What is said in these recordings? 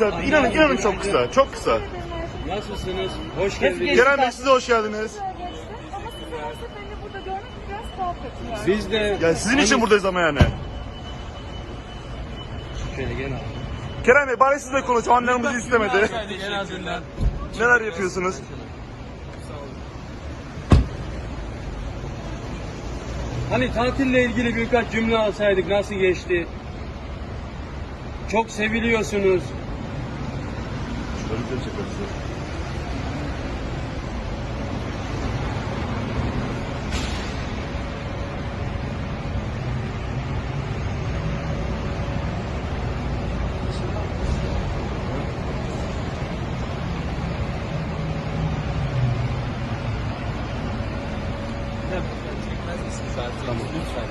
kısa. İnanın inanın çok kısa. Çok kısa. Nasılsınız? Hoş geldiniz. Kerem Bey size hoş geldiniz. Ama sizi her seferinde burada görmek biraz tuhaf kaçıyor. Biz de... Ya sizin için buradayız ama yani. Şöyle gel abi. Kerem Bey bari sizle konuşalım. Annelerimizi istemedi. En azından. Neler yapıyorsunuz? Hani tatille ilgili birkaç cümle alsaydık nasıl geçti? Çok seviliyorsunuz.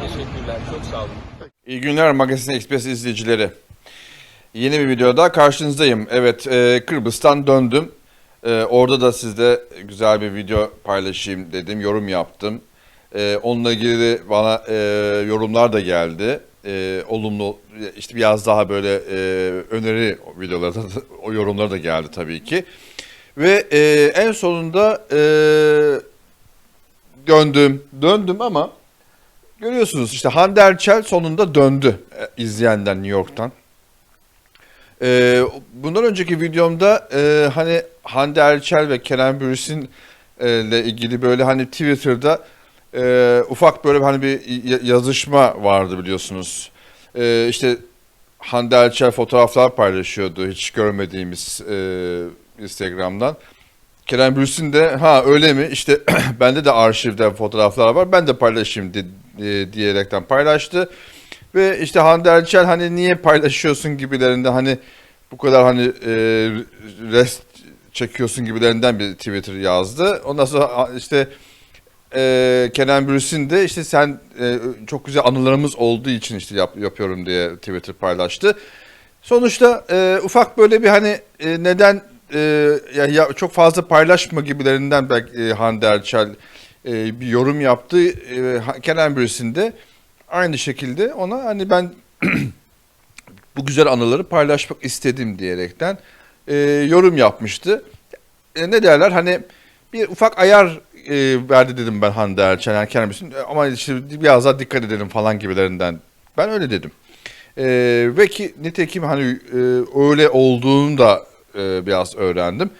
Teşekkürler, çok sağ olun. İyi günler Magazin Express izleyicileri. Yeni bir videoda karşınızdayım. Evet, e, Kıbrıs'tan döndüm. E, orada da sizde güzel bir video paylaşayım dedim, yorum yaptım. E, onunla ilgili bana e, yorumlar da geldi. E, olumlu, işte biraz daha böyle e, öneri videoları da, o yorumlar da geldi tabii ki. Ve e, en sonunda e, döndüm, döndüm ama Görüyorsunuz işte Hande Erçel sonunda döndü e, izleyenler New York'tan. Ee, bundan önceki videomda e, hani Hande Erçel ve Kerem Bürsin e, ile ilgili böyle hani Twitter'da e, ufak böyle hani bir yazışma vardı biliyorsunuz. E, işte Hande Erçel fotoğraflar paylaşıyordu hiç görmediğimiz e, Instagram'dan. Kerem Bürsin de ha öyle mi işte bende de arşivde fotoğraflar var ben de paylaşayım di- e, diyerekten paylaştı. Ve işte Hande Erçel hani niye paylaşıyorsun gibilerinde hani bu kadar hani e, rest çekiyorsun gibilerinden bir Twitter yazdı. Ondan sonra işte e, Kenan Bürsin de işte sen e, çok güzel anılarımız olduğu için işte yap, yapıyorum diye Twitter paylaştı. Sonuçta e, ufak böyle bir hani e, neden e, ya, ya çok fazla paylaşma gibilerinden belki e, Hande Erçel e, bir yorum yaptı. E, Kenan Bürsin de aynı şekilde ona hani ben bu güzel anıları paylaşmak istedim diyerekten e, yorum yapmıştı. E, ne derler hani bir ufak ayar e, verdi dedim ben Hande Erçel yani. E, ama işte biraz daha dikkat edelim falan gibilerinden. Ben öyle dedim. E, ve ki nitekim hani e, öyle olduğunu da e, biraz öğrendim.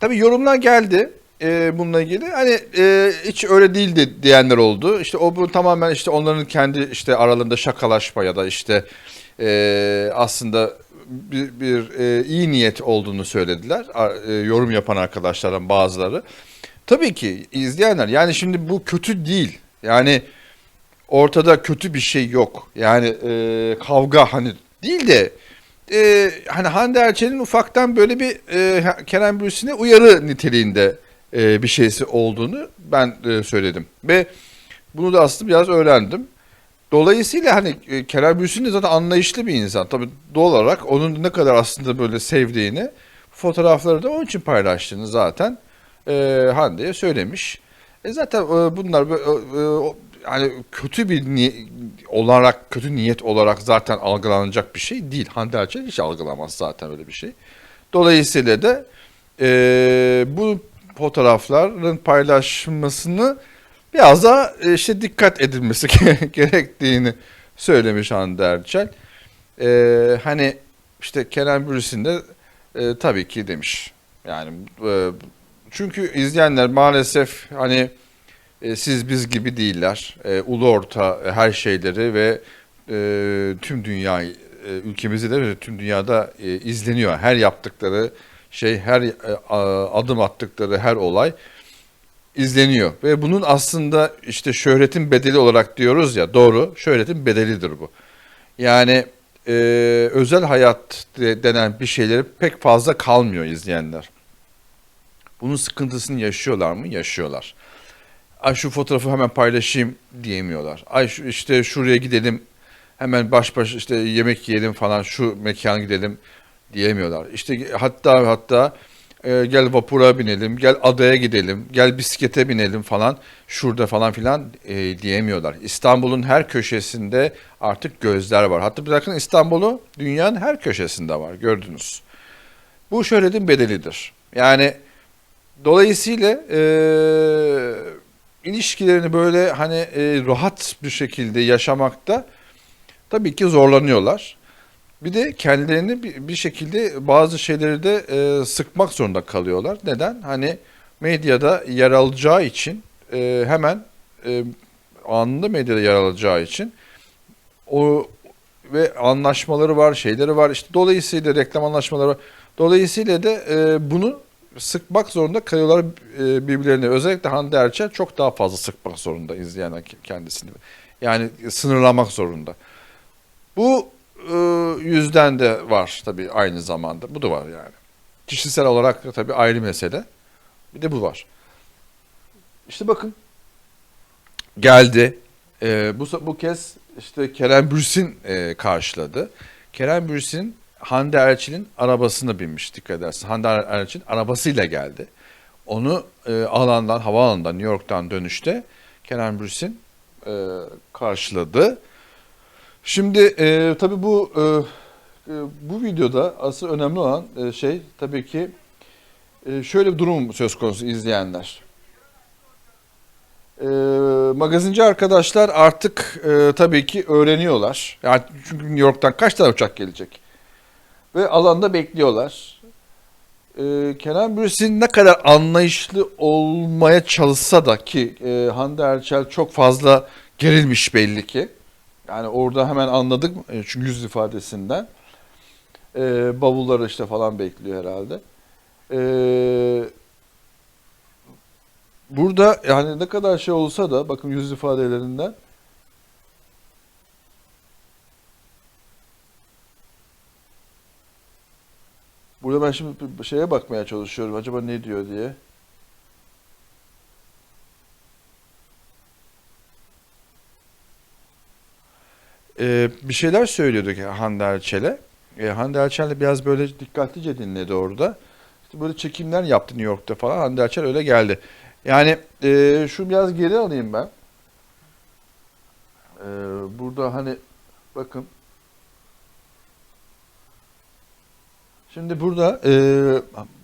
Tabii yorumlar geldi e, bununla ilgili. Hani e, hiç öyle değildi diyenler oldu. İşte o bu tamamen işte onların kendi işte aralarında şakalaşma ya da işte e, aslında bir, bir e, iyi niyet olduğunu söylediler. E, yorum yapan arkadaşlardan bazıları. Tabii ki izleyenler yani şimdi bu kötü değil. Yani ortada kötü bir şey yok. Yani e, kavga hani değil de e, hani Hande Erçel'in ufaktan böyle bir e, Kerem Bürsin'e uyarı niteliğinde e, bir şeysi olduğunu ben e, söyledim. Ve bunu da aslında biraz öğrendim. Dolayısıyla hani e, Kerem Bürsin de zaten anlayışlı bir insan. Tabii doğal olarak onun ne kadar aslında böyle sevdiğini fotoğrafları da onun için paylaştığını zaten e, Hande'ye söylemiş. E zaten e, bunlar böyle, e, e, yani kötü bir ni- olarak kötü niyet olarak zaten algılanacak bir şey değil. Hande Erçel hiç algılamaz zaten öyle bir şey. Dolayısıyla da e, bu fotoğrafların paylaşılmasını biraz daha e, işte dikkat edilmesi gerektiğini söylemiş Hande Erçel. E, hani işte Kenan Bürsin de e, tabii ki demiş. Yani e, çünkü izleyenler maalesef hani e, siz biz gibi değiller. E, ulu orta e, her şeyleri ve e, tüm dünya e, ülkemizde de tüm dünyada e, izleniyor. Her yaptıkları şey, her e, adım attıkları her olay izleniyor. Ve bunun aslında işte şöhretin bedeli olarak diyoruz ya doğru şöhretin bedelidir bu. Yani e, özel hayat de- denen bir şeyleri pek fazla kalmıyor izleyenler. Bunun sıkıntısını yaşıyorlar mı? Yaşıyorlar. Ay şu fotoğrafı hemen paylaşayım diyemiyorlar. Ay şu, işte şuraya gidelim hemen baş başa işte yemek yiyelim falan şu mekana gidelim diyemiyorlar. İşte hatta hatta e, gel vapura binelim, gel adaya gidelim, gel bisiklete binelim falan şurada falan filan e, diyemiyorlar. İstanbul'un her köşesinde artık gözler var. Hatta bırakın İstanbul'u dünyanın her köşesinde var gördünüz. Bu şöhretin bedelidir. Yani dolayısıyla e, ilişkilerini böyle hani e, rahat bir şekilde yaşamakta tabii ki zorlanıyorlar. Bir de kendilerini bir, şekilde bazı şeyleri de e, sıkmak zorunda kalıyorlar. Neden? Hani medyada yer alacağı için e, hemen e, anında medyada yer alacağı için o ve anlaşmaları var, şeyleri var. İşte dolayısıyla reklam anlaşmaları var. Dolayısıyla da bunu sıkmak zorunda kalıyorlar e, birbirlerine. Özellikle Hande Erçel çok daha fazla sıkmak zorunda izleyen kendisini. Yani sınırlamak zorunda. Bu yüzden de var tabii aynı zamanda. Bu da var yani. Kişisel olarak da tabii ayrı mesele. Bir de bu var. İşte bakın geldi. E, bu bu kez işte Kerem Bürsin e, karşıladı. Kerem Bürsin Hande Erçel'in arabasına binmiş dikkat edersin. Hande Erçel arabasıyla geldi. Onu e, alandan, havaalanından, New York'tan dönüşte Kerem Bürsin e, karşıladı. Şimdi e, tabii bu e, e, bu videoda asıl önemli olan e, şey tabii ki e, şöyle bir durum söz konusu izleyenler. E, magazinci arkadaşlar artık e, tabii ki öğreniyorlar. Yani çünkü New York'tan kaç tane uçak gelecek? Ve alanda bekliyorlar. E, Kenan Bürsin ne kadar anlayışlı olmaya çalışsa da ki e, Hande Erçel çok fazla gerilmiş belli ki. Yani orada hemen anladık e, çünkü yüz ifadesinden. E, bavulları işte falan bekliyor herhalde. E, burada yani ne kadar şey olsa da bakın yüz ifadelerinden Burada ben şimdi şeye bakmaya çalışıyorum. Acaba ne diyor diye. Ee, bir şeyler söylüyorduk Hande Erçel'e. Ee, Hande Erçel de biraz böyle dikkatlice dinledi orada. İşte böyle çekimler yaptı New York'ta falan. Hande Erçel öyle geldi. Yani e, şu biraz geri alayım ben. Ee, burada hani bakın. Şimdi burada e,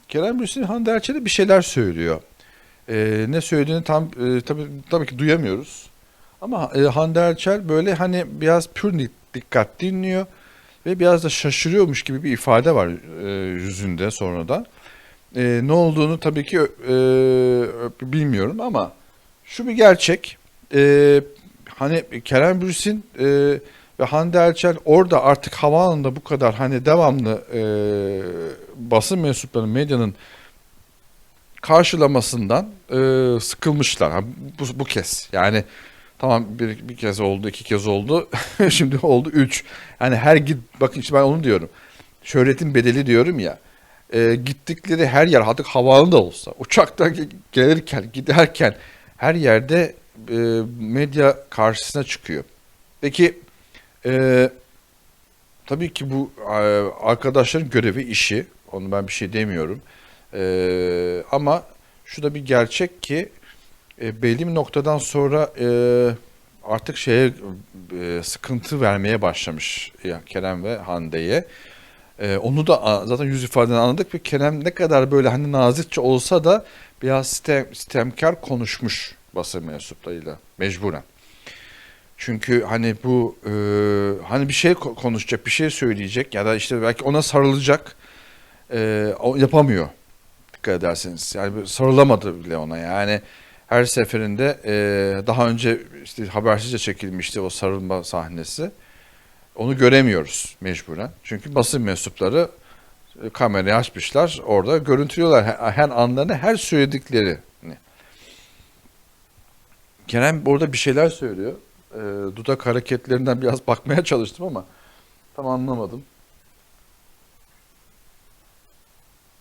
Kerem Bürsin Hande Erçel'e bir şeyler söylüyor. E, ne söylediğini tam e, tabii, tabii ki duyamıyoruz. Ama e, Hande Erçel böyle hani biraz pür di- dikkat dinliyor ve biraz da şaşırıyormuş gibi bir ifade var e, yüzünde sonradan. E, ne olduğunu tabii ki e, bilmiyorum ama şu bir gerçek. E, hani Kerem Bürsin e, ve Hande Erçel orada artık havaalanında bu kadar hani devamlı e, basın mensuplarının medyanın karşılamasından e, sıkılmışlar bu, bu kez. Yani tamam bir, bir kez oldu, iki kez oldu, şimdi oldu üç. Yani her git, bakın işte ben onu diyorum. Şöhretin bedeli diyorum ya. E, gittikleri her yer, artık havaalanı da olsa, uçaktan ge- gelirken, giderken her yerde e, medya karşısına çıkıyor. Peki e, tabii ki bu e, arkadaşların görevi, işi. Onu ben bir şey demiyorum. E, ama şu da bir gerçek ki e, belli bir noktadan sonra e, artık şeye e, sıkıntı vermeye başlamış ya Kerem ve Hande'ye. E, onu da zaten yüz ifadeden anladık ve Kerem ne kadar böyle hani nazikçe olsa da biraz sitem, sitemkar konuşmuş basın mensuplarıyla mecburen. Çünkü hani bu e, hani bir şey ko- konuşacak, bir şey söyleyecek ya da işte belki ona sarılacak e, yapamıyor dikkat ederseniz. Yani sarılamadı bile ona yani her seferinde e, daha önce işte habersizce çekilmişti o sarılma sahnesi. Onu göremiyoruz mecburen. Çünkü basın mensupları e, kamerayı açmışlar orada görüntülüyorlar her, her anlarını her söyledikleri. Kerem orada bir şeyler söylüyor. E, dudak hareketlerinden biraz bakmaya çalıştım ama tam anlamadım.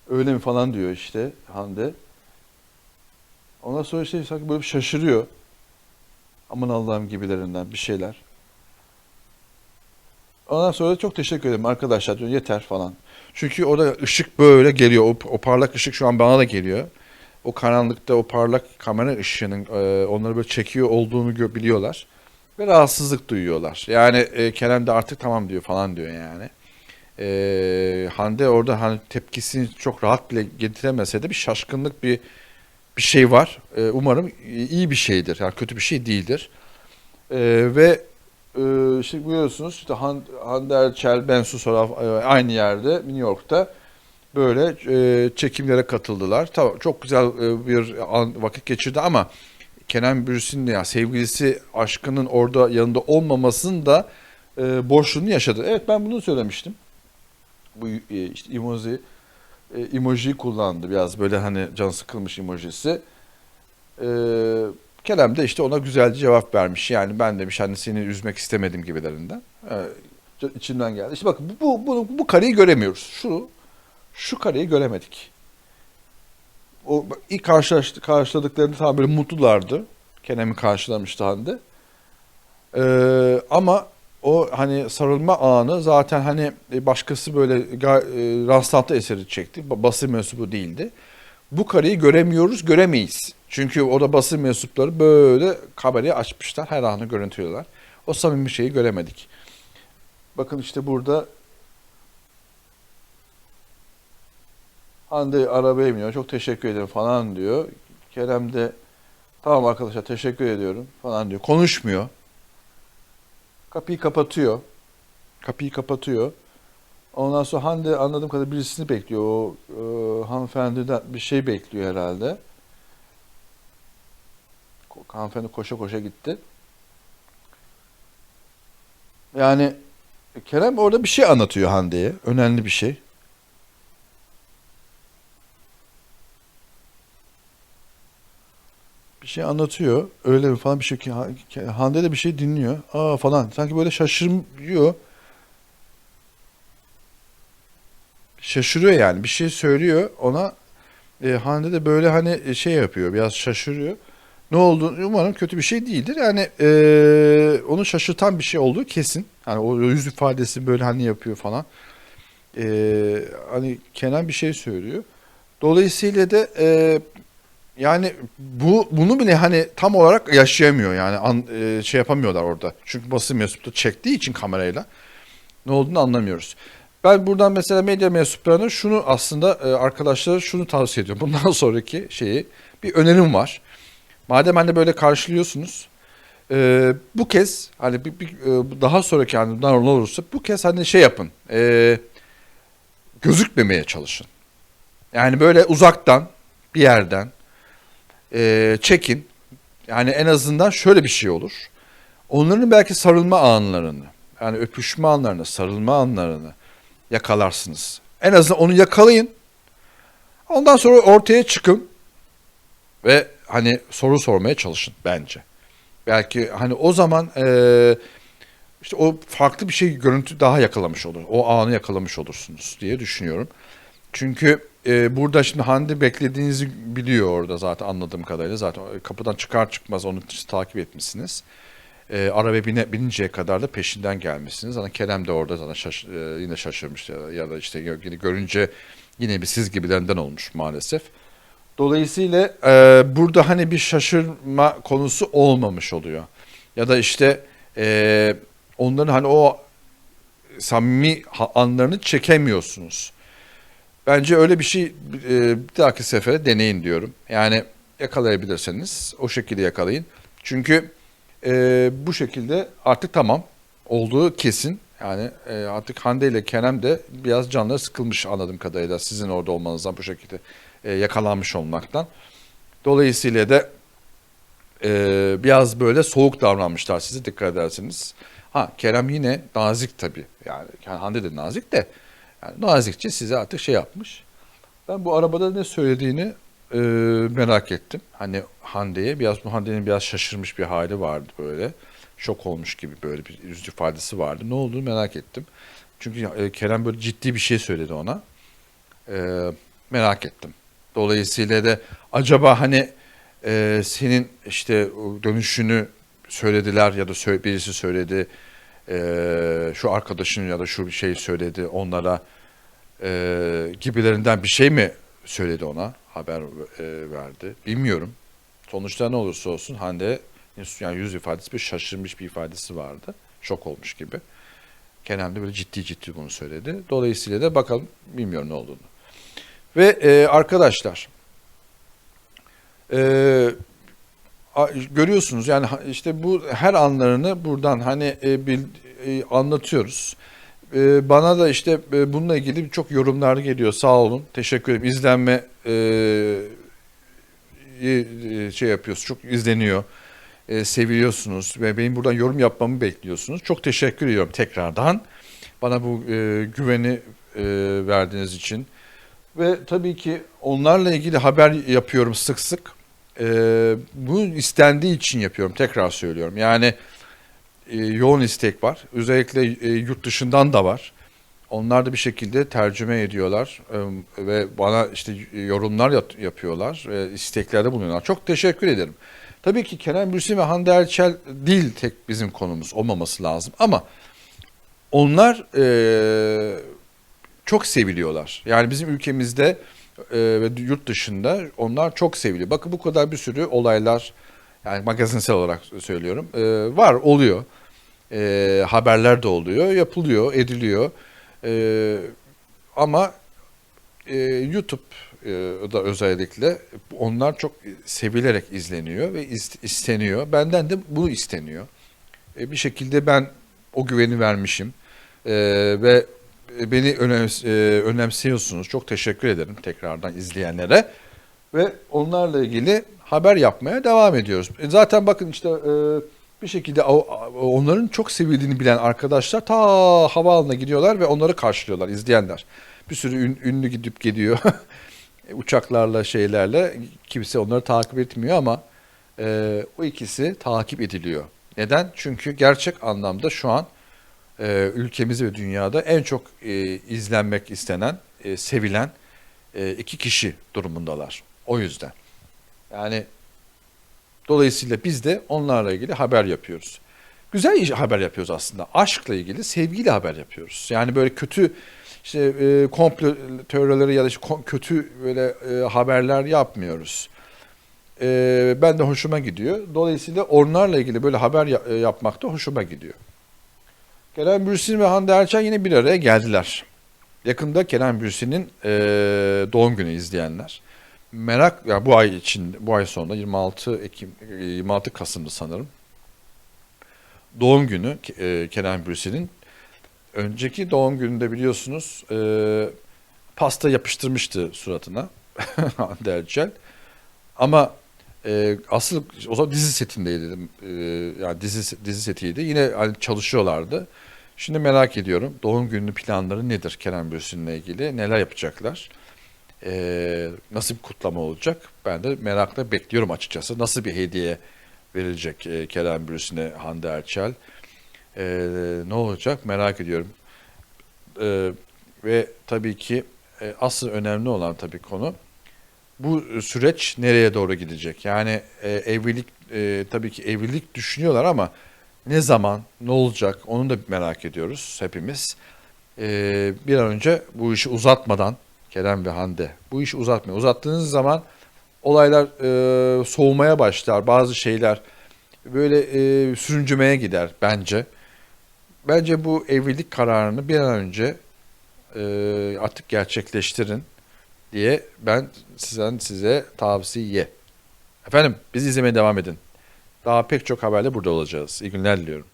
Öyle mi falan diyor işte Hande. Ondan sonra işte sanki böyle şaşırıyor. Aman Allah'ım gibilerinden bir şeyler. Ondan sonra çok teşekkür ederim arkadaşlar diyor yeter falan. Çünkü orada ışık böyle geliyor. O, o parlak ışık şu an bana da geliyor. O karanlıkta o parlak kamera ışığının e, onları böyle çekiyor olduğunu biliyorlar. Ve rahatsızlık duyuyorlar. Yani e, Kerem de artık tamam diyor falan diyor yani. Ee, Hande orada hani tepkisini çok rahat bile getiremese de bir şaşkınlık bir bir şey var. Ee, umarım iyi bir şeydir. Yani kötü bir şey değildir. Ee, ve e, işte biliyorsunuz işte Han- Hande Erçel, Bensu Soraf e, aynı yerde New York'ta böyle e, çekimlere katıldılar. Tamam çok güzel e, bir an, vakit geçirdi ama Kenan Bürsin'in ya sevgilisi aşkının orada yanında olmamasının da e, boşluğunu yaşadı. Evet ben bunu söylemiştim. Bu e, işte emoji e, emoji kullandı biraz böyle hani can sıkılmış emojisi. E, Kerem de işte ona güzelce cevap vermiş. Yani ben demiş hani seni üzmek istemedim gibilerinden. E, içimden geldi. İşte bakın bu, bu, bu kareyi göremiyoruz. Şu şu kareyi göremedik. O ilk karşılaştı, karşıladıklarında tam böyle mutlulardı. Kerem'i karşılamıştı Hande. Ee, ama o hani sarılma anı zaten hani başkası böyle e, rastlantı eseri çekti. Ba- Basın mensubu değildi. Bu kareyi göremiyoruz, göremeyiz. Çünkü orada basın mensupları böyle kamerayı açmışlar, her anı görüntülüyorlar. O samimi şeyi göremedik. Bakın işte burada Hande arabaya biniyor. Çok teşekkür ederim falan diyor. Kerem de tamam arkadaşlar teşekkür ediyorum falan diyor. Konuşmuyor. Kapıyı kapatıyor. Kapıyı kapatıyor. Ondan sonra Hande anladığım kadarıyla birisini bekliyor. O e, hanımefendiden bir şey bekliyor herhalde. Hanımefendi koşa koşa gitti. Yani Kerem orada bir şey anlatıyor Hande'ye. Önemli bir şey. Şey anlatıyor. Öyle mi falan bir şey Hande de bir şey dinliyor. Aa falan. Sanki böyle şaşırıyor. Şaşırıyor yani. Bir şey söylüyor ona. E, Hande de böyle hani şey yapıyor. Biraz şaşırıyor. Ne oldu? Umarım kötü bir şey değildir. Yani e, onu şaşırtan bir şey olduğu kesin. Hani o yüz ifadesi böyle hani yapıyor falan. E, hani Kenan bir şey söylüyor. Dolayısıyla da e, yani bu bunu bile hani tam olarak yaşayamıyor yani an, e, şey yapamıyorlar orada. Çünkü basın mensubu da çektiği için kamerayla ne olduğunu anlamıyoruz. Ben buradan mesela medya mensuplarına şunu aslında e, arkadaşlara şunu tavsiye ediyorum. Bundan sonraki şeyi bir önerim var. Madem hani böyle karşılıyorsunuz e, bu kez hani bir, bir, e, daha sonraki hani bundan olursa bu kez hani şey yapın. E, gözükmemeye çalışın. Yani böyle uzaktan bir yerden e, çekin. Yani en azından şöyle bir şey olur. Onların belki sarılma anlarını, yani öpüşme anlarını, sarılma anlarını yakalarsınız. En azından onu yakalayın. Ondan sonra ortaya çıkın ve hani soru sormaya çalışın bence. Belki hani o zaman e, işte o farklı bir şey görüntü daha yakalamış olur. O anı yakalamış olursunuz diye düşünüyorum. Çünkü e, burada şimdi Hande beklediğinizi biliyor orada zaten anladığım kadarıyla. Zaten kapıdan çıkar çıkmaz onu takip etmişsiniz. E, arabaya bine, bininceye kadar da peşinden gelmişsiniz. Zaten Kerem de orada zaten şaş, e, yine şaşırmış ya, ya da işte yine görünce yine bir siz gibilerinden olmuş maalesef. Dolayısıyla e, burada hani bir şaşırma konusu olmamış oluyor. Ya da işte e, onların hani o samimi anlarını çekemiyorsunuz. Bence öyle bir şey e, bir dahaki sefere deneyin diyorum. Yani yakalayabilirseniz o şekilde yakalayın. Çünkü e, bu şekilde artık tamam olduğu kesin. Yani e, artık Hande ile Kerem de biraz canları sıkılmış anladığım kadarıyla sizin orada olmanızdan bu şekilde e, yakalanmış olmaktan. Dolayısıyla da e, biraz böyle soğuk davranmışlar size dikkat ederseniz. Ha Kerem yine nazik tabii. Yani Hande de nazik de yani nazikçe size artık şey yapmış. Ben bu arabada ne söylediğini e, merak ettim. Hani Hande'ye biraz bu Hande'nin biraz şaşırmış bir hali vardı böyle. Şok olmuş gibi böyle bir yüz ifadesi vardı. Ne olduğunu merak ettim. Çünkü e, Kerem böyle ciddi bir şey söyledi ona. E, merak ettim. Dolayısıyla da acaba hani e, senin işte dönüşünü söylediler ya da birisi söyledi e, şu arkadaşın ya da şu bir şey söyledi onlara e, gibilerinden bir şey mi söyledi ona haber e, verdi bilmiyorum. Sonuçta ne olursa olsun Hande yani yüz ifadesi bir şaşırmış bir ifadesi vardı. Şok olmuş gibi. Kerem de böyle ciddi ciddi bunu söyledi. Dolayısıyla da bakalım bilmiyorum ne olduğunu. Ve e, arkadaşlar e, görüyorsunuz yani işte bu her anlarını buradan hani e, bil- e, anlatıyoruz. E, bana da işte e, bununla ilgili çok yorumlar geliyor. Sağ olun. Teşekkür ederim. İzlenme e, e, şey yapıyoruz. Çok izleniyor. E, seviliyorsunuz ve benim buradan yorum yapmamı bekliyorsunuz. Çok teşekkür ediyorum tekrardan. Bana bu e, güveni e, verdiğiniz için. Ve tabii ki onlarla ilgili haber yapıyorum sık sık. E, bu istendiği için yapıyorum. Tekrar söylüyorum. Yani e, yoğun istek var. Özellikle e, yurt dışından da var. Onlar da bir şekilde tercüme ediyorlar e, ve bana işte yorumlar yap- yapıyorlar, e, isteklerde bulunuyorlar. Çok teşekkür ederim. Tabii ki Kerem Bürsin ve Hande Erçel değil tek bizim konumuz olmaması lazım ama onlar e, çok seviliyorlar. Yani bizim ülkemizde ve yurt dışında onlar çok seviliyor. Bakın bu kadar bir sürü olaylar yani magazinsel olarak söylüyorum e, var oluyor. E, haberler de oluyor, yapılıyor, ediliyor. E, ama e, YouTube e, da özellikle onlar çok sevilerek izleniyor ve is- isteniyor. Benden de bunu isteniyor. E, bir şekilde ben o güveni vermişim E, ve beni önems- e, önemsiyorsunuz. Çok teşekkür ederim tekrardan izleyenlere ve onlarla ilgili haber yapmaya devam ediyoruz. E, zaten bakın işte e, bir şekilde onların çok sevildiğini bilen arkadaşlar ta havaalanına gidiyorlar ve onları karşılıyorlar izleyenler. Bir sürü ün- ünlü gidip geliyor uçaklarla şeylerle kimse onları takip etmiyor ama o ikisi takip ediliyor. Neden? Çünkü gerçek anlamda şu an e, ülkemizde ve dünyada en çok e, izlenmek istenen, e, sevilen e, iki kişi durumundalar. O yüzden. Yani dolayısıyla biz de onlarla ilgili haber yapıyoruz. Güzel haber yapıyoruz aslında. Aşkla ilgili, sevgiyle haber yapıyoruz. Yani böyle kötü işte e, komplo teorileri ya da işte kötü böyle e, haberler yapmıyoruz. E, ben de hoşuma gidiyor. Dolayısıyla onlarla ilgili böyle haber ya- e, yapmak da hoşuma gidiyor. Kerem Bürsin ve Hande Erçel yine bir araya geldiler. Yakında Kerem Bürsin'in e, doğum günü izleyenler. Merak ya bu ay için bu ay sonunda 26 Ekim e, 26 Kasım'dı sanırım. Doğum günü e, Kerem Bürsin'in önceki doğum gününde biliyorsunuz e, pasta yapıştırmıştı suratına Hande Erçel. Ama e, asıl o zaman dizi setindeydi. E, yani dizi dizi setiydi. Yine hani çalışıyorlardı. Şimdi merak ediyorum doğum günü planları nedir Kerem Bürsin'le ilgili? Neler yapacaklar? E, nasıl bir kutlama olacak? Ben de merakla bekliyorum açıkçası. Nasıl bir hediye verilecek e, Kerem Bürsin'e Hande Erçel? E, ne olacak merak ediyorum. E, ve tabii ki e, asıl önemli olan tabii konu bu süreç nereye doğru gidecek? Yani e, evlilik e, tabii ki evlilik düşünüyorlar ama ne zaman, ne olacak onu da merak ediyoruz hepimiz. E, bir an önce bu işi uzatmadan Kerem ve Hande bu işi uzatmayın. Uzattığınız zaman olaylar e, soğumaya başlar. Bazı şeyler böyle e, sürüncümeye gider bence. Bence bu evlilik kararını bir an önce e, artık gerçekleştirin diye ben sizden size tavsiye. Efendim bizi izlemeye devam edin. Daha pek çok haberle burada olacağız. İyi günler diliyorum.